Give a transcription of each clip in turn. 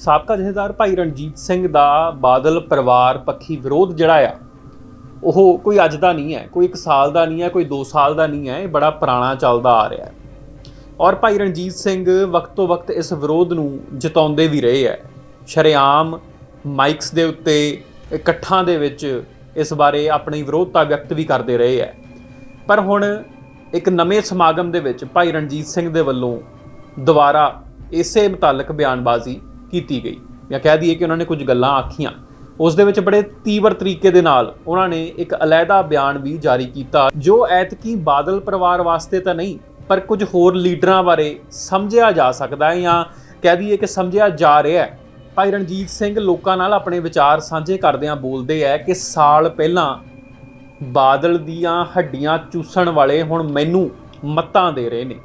ਸਾਬਕਾ ਜਥੇਦਾਰ ਭਾਈ ਰਣਜੀਤ ਸਿੰਘ ਦਾ ਬਾਦਲ ਪਰਿਵਾਰ ਪੱਖੀ ਵਿਰੋਧ ਜਿਹੜਾ ਆ, ਉਹ ਕੋਈ ਅੱਜ ਦਾ ਨਹੀਂ ਹੈ, ਕੋਈ 1 ਸਾਲ ਦਾ ਨਹੀਂ ਹੈ, ਕੋਈ 2 ਸਾਲ ਦਾ ਨਹੀਂ ਹੈ, ਇਹ ਬੜਾ ਪੁਰਾਣਾ ਚੱਲਦਾ ਆ ਰਿਹਾ ਹੈ। ਔਰ ਭਾਈ ਰਣਜੀਤ ਸਿੰਘ ਵਕਤ ਤੋਂ ਵਕਤ ਇਸ ਵਿਰੋਧ ਨੂੰ ਜਤਾਉਂਦੇ ਵੀ ਰਹੇ ਹੈ। ਸ਼ਰੇਆਮ ਮਾਈਕਸ ਦੇ ਉੱਤੇ, ਇਕੱਠਾਂ ਦੇ ਵਿੱਚ ਇਸ ਬਾਰੇ ਆਪਣੀ ਵਿਰੋਧਤਾ ਵਿਅਕਤ ਵੀ ਕਰਦੇ ਰਹੇ ਹੈ। ਪਰ ਹੁਣ ਇੱਕ ਨਵੇਂ ਸਮਾਗਮ ਦੇ ਵਿੱਚ ਭਾਈ ਰਣਜੀਤ ਸਿੰਘ ਦੇ ਵੱਲੋਂ ਦੁਬਾਰਾ ਇਸੇ ਮੁਤਲਕ ਬਿਆਨਬਾਜ਼ੀ ਕੀਤੀ ਗਈ ਜਾਂ ਕਹਿ ਦਈਏ ਕਿ ਉਹਨਾਂ ਨੇ ਕੁਝ ਗੱਲਾਂ ਆਖੀਆਂ। ਉਸ ਦੇ ਵਿੱਚ ਬੜੇ ਤੀਵਰ ਤਰੀਕੇ ਦੇ ਨਾਲ ਉਹਨਾਂ ਨੇ ਇੱਕ ਅਲੱਗਾ ਬਿਆਨ ਵੀ ਜਾਰੀ ਕੀਤਾ, ਜੋ ਐਤਕੀ ਬਾਦਲ ਪਰਿਵਾਰ ਵਾਸਤੇ ਤਾਂ ਨਹੀਂ, ਪਰ ਕੁਝ ਹੋਰ ਲੀਡਰਾਂ ਬਾਰੇ ਸਮਝਿਆ ਜਾ ਸਕਦਾ ਹੈ ਜਾਂ ਕਹਿ ਦਈਏ ਕਿ ਸਮਝਿਆ ਜਾ ਰਿਹਾ ਹੈ। ਭਾਈ ਰਣਜੀਤ ਸਿੰਘ ਲੋਕਾਂ ਨਾਲ ਆਪਣੇ ਵਿਚਾਰ ਸਾਂਝੇ ਕਰਦਿਆਂ ਬੋਲਦੇ ਹੈ ਕਿ ਸਾਲ ਪਹਿਲਾਂ ਬਾਦਲ ਦੀਆਂ ਹੱਡੀਆਂ ਚੂਸਣ ਵਾਲੇ ਹੁਣ ਮੈਨੂੰ ਮੱਤਾਂ ਦੇ ਰਹੇ ਨੇ।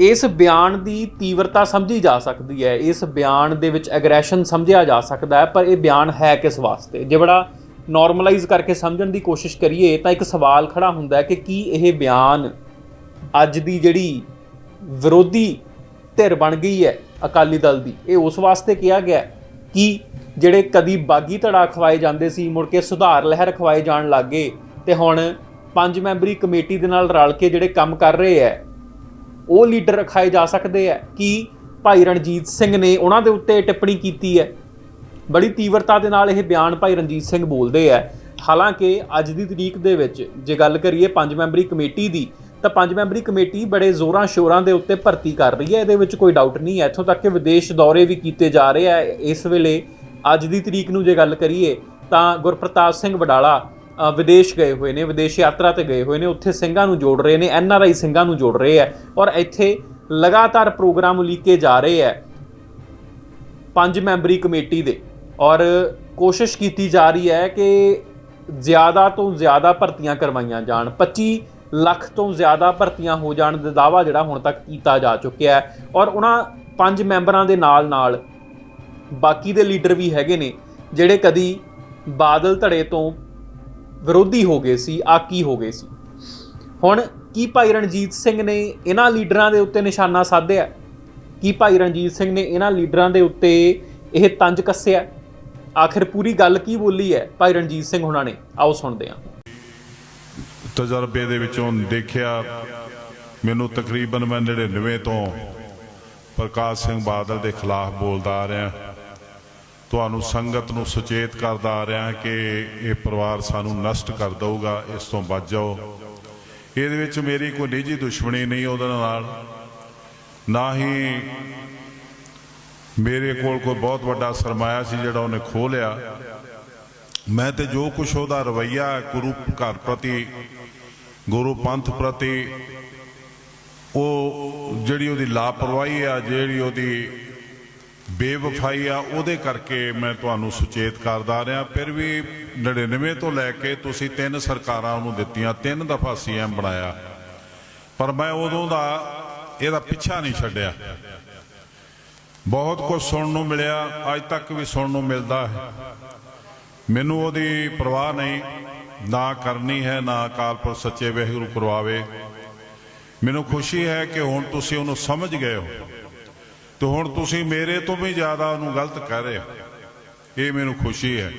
ਇਸ ਬਿਆਨ ਦੀ ਤੀਵਰਤਾ ਸਮਝੀ ਜਾ ਸਕਦੀ ਹੈ, ਇਸ ਬਿਆਨ ਦੇ ਵਿੱਚ ਐਗਰੈਸ਼ਨ ਸਮਝਿਆ ਜਾ ਸਕਦਾ ਹੈ, ਪਰ ਇਹ ਬਿਆਨ ਹੈ ਕਿਸ ਵਾਸਤੇ? ਜੇ ਬੜਾ ਨਾਰਮਲਾਈਜ਼ ਕਰਕੇ ਸਮਝਣ ਦੀ ਕੋਸ਼ਿਸ਼ ਕਰੀਏ, ਤਾਂ ਇੱਕ ਸਵਾਲ ਖੜਾ ਹੁੰਦਾ ਹੈ ਕਿ ਕੀ ਇਹ ਬਿਆਨ ਅੱਜ ਦੀ ਜਿਹੜੀ ਵਿਰੋਧੀ ਧਿਰ ਬਣ ਗਈ ਹੈ ਅਕਾਲੀ ਦਲ ਦੀ, ਇਹ ਉਸ ਵਾਸਤੇ ਕਿਹਾ ਗਿਆ ਕਿ ਜਿਹੜੇ ਕਦੀ ਬਾਗੀ ਧੜਾ ਖਵਾਏ ਜਾਂਦੇ ਸੀ, ਮੁੜ ਕੇ ਸੁਧਾਰ ਲਹਿਰ ਖਵਾਏ ਜਾਣ ਲੱਗੇ ਤੇ ਹੁਣ ਪੰਜ ਮੈਂਬਰੀ ਕਮੇਟੀ ਦੇ ਨਾਲ ਰਲ ਕੇ ਜਿਹੜੇ ਕੰਮ ਕਰ ਰਹੇ ਹੈ ਉਹ ਲੀਡਰ ਰਖਾਏ ਜਾ ਸਕਦੇ ਹੈ ਕਿ ਭਾਈ ਰਣਜੀਤ ਸਿੰਘ ਨੇ ਉਹਨਾਂ ਦੇ ਉੱਤੇ ਟਿੱਪਣੀ ਕੀਤੀ ਹੈ। ਬੜੀ ਤੀਵਰਤਾ ਦੇ ਨਾਲ ਇਹ ਬਿਆਨ ਭਾਈ ਰਣਜੀਤ ਸਿੰਘ ਬੋਲਦੇ ਹੈ ਹਾਲਾਂਕਿ ਅੱਜ ਦੀ ਤਰੀਕ ਦੇ ਵਿੱਚ ਜੇ ਗੱਲ ਕਰੀਏ ਪੰਜ ਮੈਂਬਰੀ ਕਮੇਟੀ ਦੀ, ਤਾਂ ਪੰਜ ਮੈਂਬਰੀ ਕਮੇਟੀ ਬੜੇ ਜ਼ੋਰਾਂ ਸ਼ੋਰਾਂ ਦੇ ਉੱਤੇ ਭਰਤੀ ਕਰ ਰਹੀ ਹੈ। ਇਹਦੇ ਵਿੱਚ ਕੋਈ ਡਾਊਟ ਨਹੀਂ ਹੈ। ਇੱਥੋਂ ਤੱਕ ਕਿ ਵਿਦੇਸ਼ ਦੌਰੇ ਵੀ ਕੀਤੇ ਜਾ ਰਹੇ ਆ। ਇਸ ਵੇਲੇ ਅੱਜ ਦੀ ਤਰੀਕ ਨੂੰ ਜੇ ਗੱਲ ਕਰੀਏ, ਤਾਂ ਗੁਰਪ੍ਰਤਾਪ ਸਿੰਘ ਵਡਾਲਾ ਵਿਦੇਸ਼ ਗਏ ਹੋਏ ਨੇ, ਵਿਦੇਸ਼ ਯਾਤਰਾ ਤੇ ਗਏ ਹੋਏ ਨੇ, ਉੱਥੇ ਸਿੰਘਾਂ ਨੂੰ ਜੋੜ ਰਹੇ ਨੇ, ਐਨ ਆਰ ਆਈ ਸਿੰਘਾਂ ਨੂੰ ਜੋੜ ਰਹੇ ਹੈ ਔਰ ਇੱਥੇ ਲਗਾਤਾਰ ਪ੍ਰੋਗਰਾਮ ਉਲੀਕੇ ਜਾ ਰਹੇ ਹੈ ਪੰਜ ਮੈਂਬਰੀ ਕਮੇਟੀ ਦੇ ਔਰ ਕੋਸ਼ਿਸ਼ ਕੀਤੀ ਜਾ ਰਹੀ ਹੈ ਕਿ ਜ਼ਿਆਦਾ ਤੋਂ ਜ਼ਿਆਦਾ ਭਰਤੀਆਂ ਕਰਵਾਈਆਂ ਜਾਣ 25 ਲੱਖ ਤੋਂ ਜ਼ਿਆਦਾ ਭਰਤੀਆਂ ਹੋ ਜਾਣ ਦਾ ਦਾਵਾ ਜਿਹੜਾ ਹੁਣ ਤੱਕ ਕੀਤਾ ਜਾ ਚੁੱਕਿਆ ਹੈ ਔਰ ਉਹਨਾਂ ਪੰਜ ਮੈਂਬਰਾਂ ਦੇ ਨਾਲ ਨਾਲ ਬਾਕੀ ਦੇ ਲੀਡਰ ਵੀ ਹੈਗੇ ਨੇ, ਜਿਹੜੇ ਕਦੀ ਬਾਦਲ ਧੜੇ ਤੋਂ ਵਿਰੋਧੀ ਹੋ ਗਏ ਸੀ, ਆਕੀ ਹੋ ਗਏ ਸੀ। ਹੁਣ ਕੀ ਭਾਈ ਰਣਜੀਤ ਸਿੰਘ ਨੇ ਇਹਨਾਂ ਲੀਡਰਾਂ ਦੇ ਉੱਤੇ ਨਿਸ਼ਾਨਾ ਸਾਧਿਆ? ਕੀ ਭਾਈ ਰਣਜੀਤ ਸਿੰਘ ਨੇ ਇਹਨਾਂ ਲੀਡਰਾਂ ਦੇ ਉੱਤੇ ਇਹ ਤੰਜ ਕੱਸਿਆ? ਆਖਿਰ ਪੂਰੀ ਗੱਲ ਕੀ ਬੋਲੀ ਹੈ ਭਾਈ ਰਣਜੀਤ ਸਿੰਘ ਹੁਣਾਂ ਨੇ? ਆਓ ਸੁਣਦੇ ਹਾਂ। ਤਜਰਬੇ ਦੇ ਵਿੱਚੋਂ ਦੇਖਿਆ, ਮੈਨੂੰ ਤਕਰੀਬਨ ਮੈਂ 99 ਤੋਂ ਪ੍ਰਕਾਸ਼ ਸਿੰਘ ਬਾਦਲ ਦੇ ਖਿਲਾਫ ਬੋਲਦਾ ਆ ਰਿਹਾ। ਤੁਹਾਨੂੰ ਸੰਗਤ ਨੂੰ ਸੁਚੇਤ ਕਰਦਾ ਆ ਰਿਹਾ ਕਿ ਇਹ ਪਰਿਵਾਰ ਸਾਨੂੰ ਨਸ਼ਟ ਕਰ ਦਊਗਾ, ਇਸ ਤੋਂ ਬਚ ਜਾਓ। ਇਹਦੇ ਵਿੱਚ ਮੇਰੀ ਕੋਈ ਨਿੱਜੀ ਦੁਸ਼ਮਣੀ ਨਹੀਂ ਉਹਦੇ ਨਾਲ। ਨਾ ਹੀ ਮੇਰੇ ਕੋਲ ਕੋਈ ਬਹੁਤ ਵੱਡਾ ਸਰਮਾਇਆ ਸੀ ਜਿਹੜਾ ਉਹਨੇ ਖੋਹ ਲਿਆ। ਮੈਂ ਤੇ ਜੋ ਕੁਛ ਉਹਦਾ ਰਵਈਆ ਗੁਰੂ ਘਰ ਪ੍ਰਤੀ, ਗੁਰੂ ਪੰਥ ਪ੍ਰਤੀ, ਉਹ ਜਿਹੜੀ ਉਹਦੀ ਲਾਪਰਵਾਹੀ ਆ, ਜਿਹੜੀ ਉਹਦੀ ਬੇਵਫਾਈ ਆ, ਉਹਦੇ ਕਰਕੇ ਮੈਂ ਤੁਹਾਨੂੰ ਸੁਚੇਤ ਕਰਦਾ ਰਿਹਾ। ਫਿਰ ਵੀ 99 ਤੋਂ ਲੈ ਕੇ ਤੁਸੀਂ ਤਿੰਨ ਸਰਕਾਰਾਂ ਉਹਨੂੰ ਦਿੱਤੀਆਂ, ਤਿੰਨ ਦਫਾ ਸੀਐਮ ਬਣਾਇਆ। ਪਰ ਮੈਂ ਉਦੋਂ ਦਾ ਇਹਦਾ ਪਿੱਛਾ ਨਹੀਂ ਛੱਡਿਆ। ਬਹੁਤ ਕੁਝ ਸੁਣਨ ਨੂੰ ਮਿਲਿਆ, ਅੱਜ ਤੱਕ ਵੀ ਸੁਣਨ ਨੂੰ ਮਿਲਦਾ ਹੈ। ਮੈਨੂੰ ਉਹਦੀ ਪਰਵਾਹ ਨਹੀਂ, ਨਾ ਕਰਨੀ ਹੈ, ਨਾ ਅਕਾਲ ਪੁਰਖ ਸੱਚੇ ਵਾਹਿਗੁਰੂ ਕਰਵਾਵੇ। ਮੈਨੂੰ ਖੁਸ਼ੀ ਹੈ ਕਿ ਹੁਣ ਤੁਸੀਂ ਉਹਨੂੰ ਸਮਝ ਗਏ ਹੋ। ਤੇ ਹੁਣ ਤੁਸੀਂ ਮੇਰੇ ਤੋਂ ਵੀ ਜ਼ਿਆਦਾ ਉਹਨੂੰ ਗਲਤ ਕਹਿ ਰਹੇ ਹੋ। ਇਹ ਮੈਨੂੰ ਖੁਸ਼ੀ ਹੈ।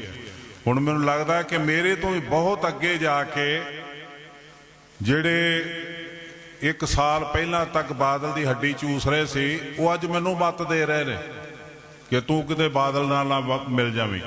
ਹੁਣ ਮੈਨੂੰ ਲੱਗਦਾ ਕਿ ਮੇਰੇ ਤੋਂ ਵੀ ਬਹੁਤ ਅੱਗੇ ਜਾ ਕੇ ਜਿਹੜੇ ਇੱਕ ਸਾਲ ਪਹਿਲਾਂ ਤੱਕ ਬਾਦਲ ਦੀ ਹੱਡੀ ਚੂਸ ਰਹੇ ਸੀ, ਉਹ ਅੱਜ ਮੈਨੂੰ ਮੱਤ ਦੇ ਰਹੇ ਨੇ ਕਿ ਤੂੰ ਕਿਤੇ ਬਾਦਲ ਨਾਲ ਨਾ ਵ- ਮਿਲ ਜਾਵੇਂ।